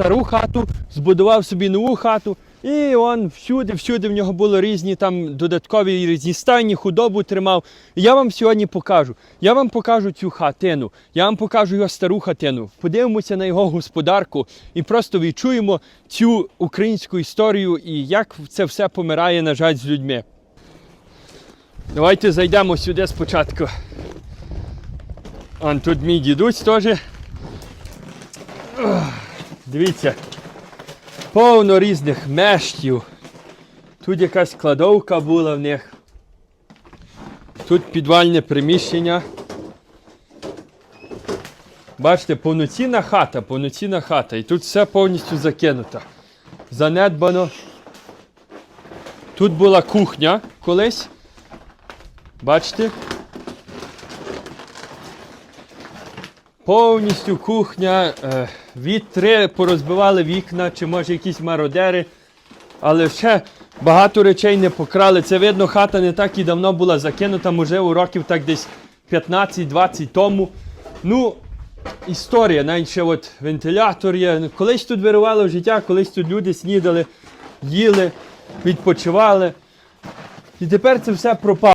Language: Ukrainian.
стару хату, збудував собі нову хату. І он всюди, всюди в нього було різні там додаткові різні стайні, худобу тримав. І я вам сьогодні покажу. Я вам покажу цю хатину, я вам покажу його стару хатину. Подивимося на його господарку і просто відчуємо цю українську історію і як це все помирає, на жаль, з людьми. Давайте зайдемо сюди спочатку. Он тут мій дідусь теж. Дивіться. Повно різних мештів. Тут якась кладовка була в них. Тут підвальне приміщення. Бачите, повноцінна хата, повноцінна хата. І тут все повністю закинуто. Занедбано. Тут була кухня колись. Бачите? Повністю кухня, е, вітри порозбивали вікна, чи може якісь мародери. Але ще багато речей не покрали. Це видно, хата не так і давно була закинута, можливо, років так десь 15-20 тому. Ну, історія, навіть от вентилятор є. Колись тут вирувало життя, колись тут люди снідали, їли, відпочивали. І тепер це все пропало.